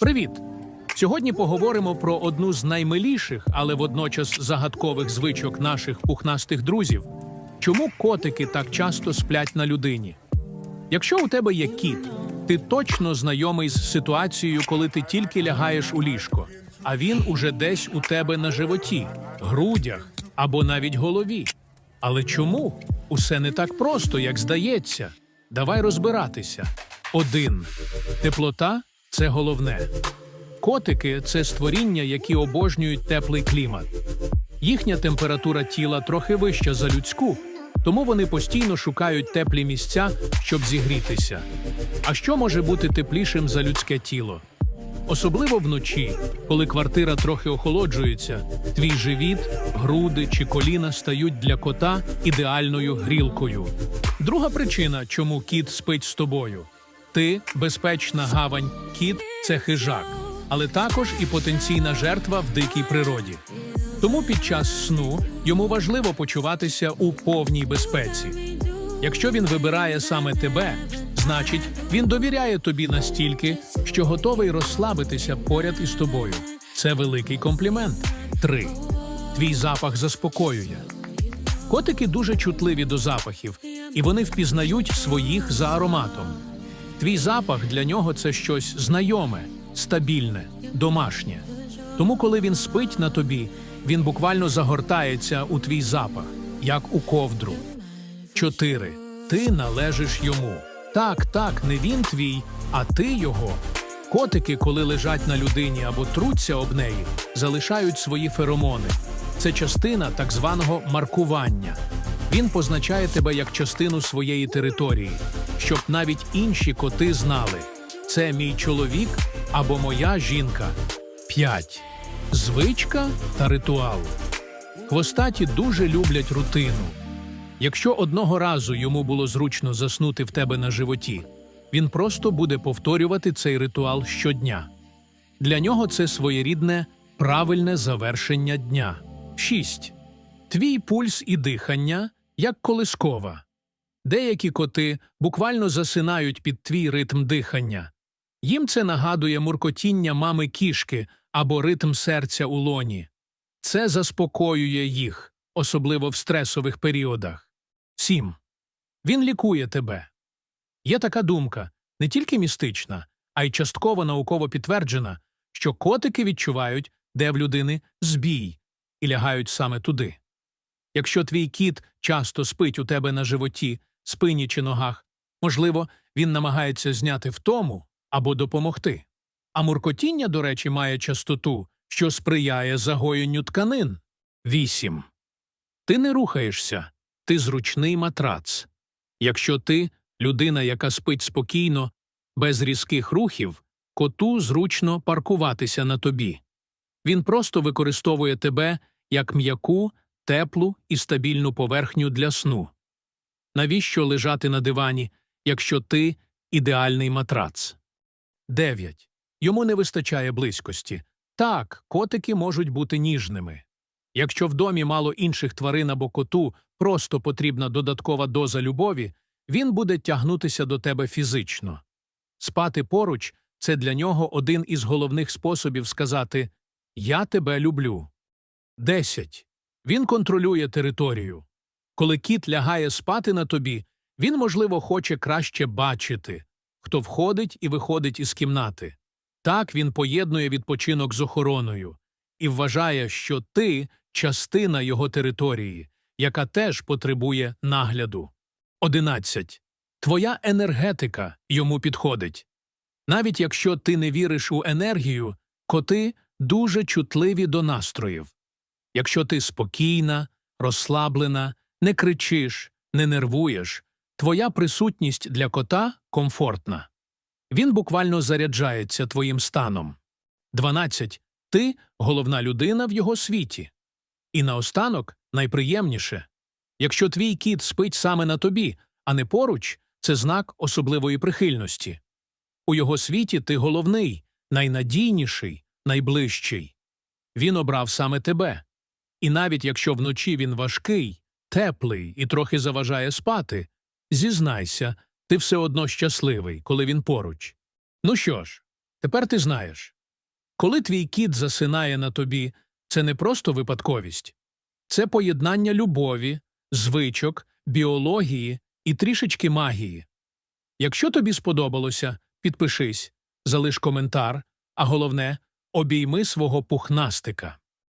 Привіт! Сьогодні поговоримо про одну з наймиліших, але водночас загадкових звичок наших пухнастих друзів. Чому котики так часто сплять на людині? Якщо у тебе є кіт, ти точно знайомий з ситуацією, коли ти тільки лягаєш у ліжко, а він уже десь у тебе на животі, грудях або навіть голові. Але чому? Усе не так просто, як здається. Давай розбиратися. Один. Теплота це головне. Котики це створіння, які обожнюють теплий клімат. Їхня температура тіла трохи вища за людську, тому вони постійно шукають теплі місця, щоб зігрітися. А що може бути теплішим за людське тіло? Особливо вночі, коли квартира трохи охолоджується, твій живіт, груди чи коліна стають для кота ідеальною грілкою. Друга причина, чому кіт спить з тобою. Ти безпечна гавань, кіт це хижак, але також і потенційна жертва в дикій природі. Тому під час сну йому важливо почуватися у повній безпеці. Якщо він вибирає саме тебе, значить він довіряє тобі настільки, що готовий розслабитися поряд із тобою. Це великий комплімент. 3. Твій запах заспокоює. Котики дуже чутливі до запахів, і вони впізнають своїх за ароматом. Твій запах для нього це щось знайоме, стабільне, домашнє. Тому, коли він спить на тобі, він буквально загортається у твій запах, як у ковдру. 4. Ти належиш йому. Так, так, не він твій, а ти його. Котики, коли лежать на людині або труться об неї, залишають свої феромони. Це частина так званого маркування. Він позначає тебе як частину своєї території, щоб навіть інші коти знали. Це мій чоловік або моя жінка. 5. Звичка та ритуал. Хвостаті дуже люблять рутину. Якщо одного разу йому було зручно заснути в тебе на животі, він просто буде повторювати цей ритуал щодня. Для нього це своєрідне правильне завершення дня. 6. Твій пульс і дихання як колискова. Деякі коти буквально засинають під твій ритм дихання. Їм це нагадує муркотіння мами кішки або ритм серця у лоні. Це заспокоює їх, особливо в стресових періодах. 7. Він лікує тебе. Є така думка, не тільки містична, а й частково науково підтверджена, що котики відчувають, де в людини збій, і лягають саме туди. Якщо твій кіт часто спить у тебе на животі, спині чи ногах, можливо, він намагається зняти втому або допомогти. А муркотіння, до речі, має частоту, що сприяє загоєнню тканин. 8. Ти не рухаєшся, ти зручний матрац. Якщо ти людина, яка спить спокійно, без різких рухів, коту зручно паркуватися на тобі. Він просто використовує тебе як м'яку, теплу і стабільну поверхню для сну. Навіщо лежати на дивані, якщо ти ідеальний матрац? 9. Йому не вистачає близькості. Так, котики можуть бути ніжними. Якщо в домі мало інших тварин або коту просто потрібна додаткова доза любові, він буде тягнутися до тебе фізично. Спати поруч це для нього один із головних способів сказати Я тебе люблю. 10. Він контролює територію. Коли кіт лягає спати на тобі, він, можливо, хоче краще бачити, хто входить і виходить із кімнати. Так він поєднує відпочинок з охороною і вважає, що ти частина його території, яка теж потребує нагляду. 11. Твоя енергетика йому підходить. Навіть якщо ти не віриш у енергію, коти дуже чутливі до настроїв. Якщо ти спокійна, розслаблена, не кричиш, не нервуєш, твоя присутність для кота комфортна. Він буквально заряджається твоїм станом. 12. Ти головна людина в його світі. І наостанок найприємніше. Якщо твій кіт спить саме на тобі, а не поруч, це знак особливої прихильності. У його світі ти головний, найнадійніший, найближчий. Він обрав саме тебе. І навіть якщо вночі він важкий, теплий і трохи заважає спати, зізнайся, ти все одно щасливий, коли він поруч. Ну що ж, Тепер ти знаєш. Коли твій кіт засинає на тобі, це не просто випадковість. Це поєднання любові, звичок, біології і трішечки магії. Якщо тобі сподобалося, підпишись, залиш коментар, а головне – обійми свого пухнастика.